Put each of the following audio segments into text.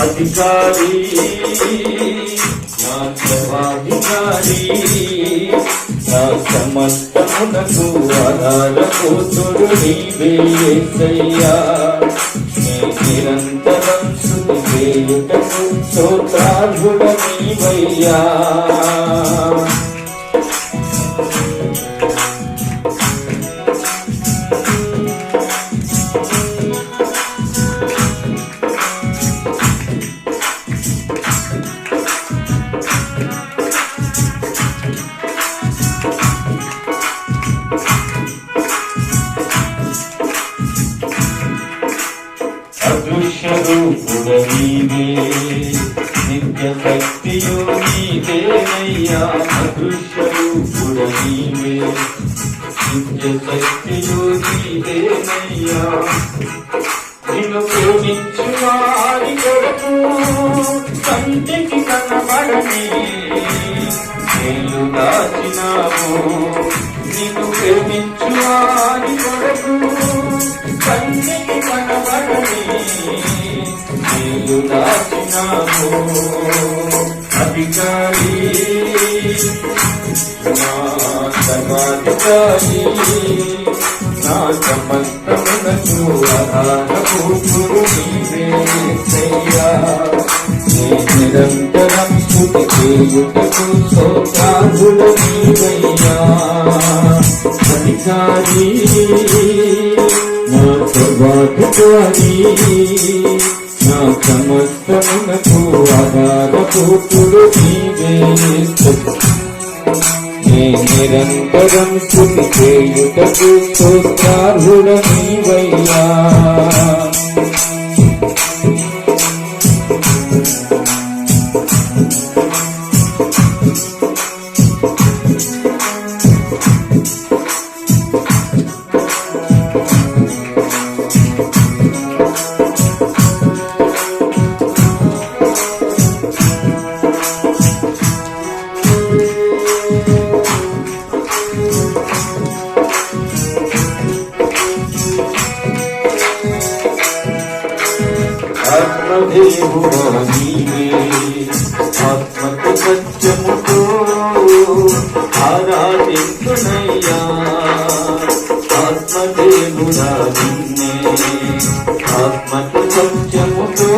అధికారి నా సర్వాధికారి నా సమస్తమునకు ఆధారపోతుడు నీవే యేసయ్యా నీ నిరంతరం స్థుతి చేయుటకు స్తోత్రార్హుడ నీవయ్యా నిత్య శక్తియు నీవేనయ్యా అదృశ్య నీవే. నిత్య శక్తియు నీవేనయ్యా నిన్ను ప్రేమించు వారి కొరకు కంటికి కనబడని నేను దాచినాము నిన్ను ప్రేమించు వారి కొరకు కంటికి కనబడని నేను అధికారి నా సర్వాధికారి నా సమస్తమునకు ఆధారభూతుడు నీవే నీ నిరంతరం స్థుతి చేయుటకు నీవయ్యా. అధికారి నా సర్వాధికారి సమస్తమునకు ఆధారభూతుడు నీవే నీ నిరంతరం స్థుతి చేయుటకు స్తోత్రార్హుడ నీవయ్యా. ఆత్మదేవుడా నీవే ఆత్మకు సత్యముతో ఆరాధించునయ్యా ఆత్మదేవుడా నిన్నే ఆత్మకు సత్యముతో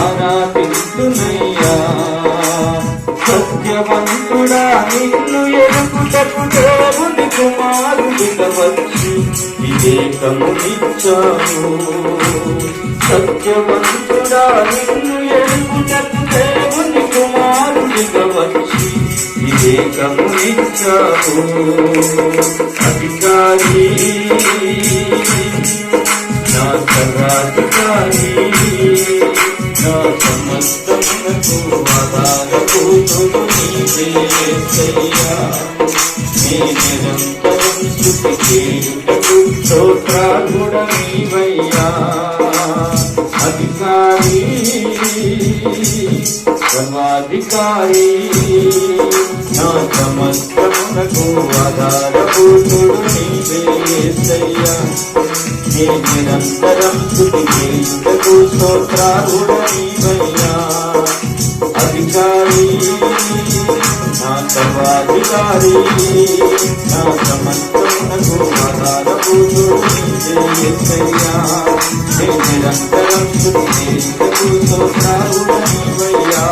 ఆరాధించునయ్యా సత్యవంతుడా నిన్ను ఎరుగుటకు దేవుని కుమారుడిగా వచ్చి వివేకమునిచ్చాను సత్యవంతుడా నిన్ను ఎరుగుటకు దేవుని కుమారుడిగా వచ్చి వివేకమునిచ్చాను అధికారి నా సర్వాధికారి నా సమస్తమునకు ఆధారభూతుడు నీవే యేసయ్యా. నీ నిరంతరం స్తుతి చేయుటకు స్తోత్రార్హుడ నీవయ్యా. అధికారి సర్వాధికారి నా సమస్తమునకు ఆధారభూతుడు నీవేసయ్యా నీ నిరంతరం స్థుతి చేయుటకు స్తోత్రార్హుడ నీవయ్యా. అధికారి నా సర్వాధికారి నా సమస్తమునకు ఆధారభూతుడు నీవేసయ్యా నీ నిరంతరం నీకు తోడయ్యా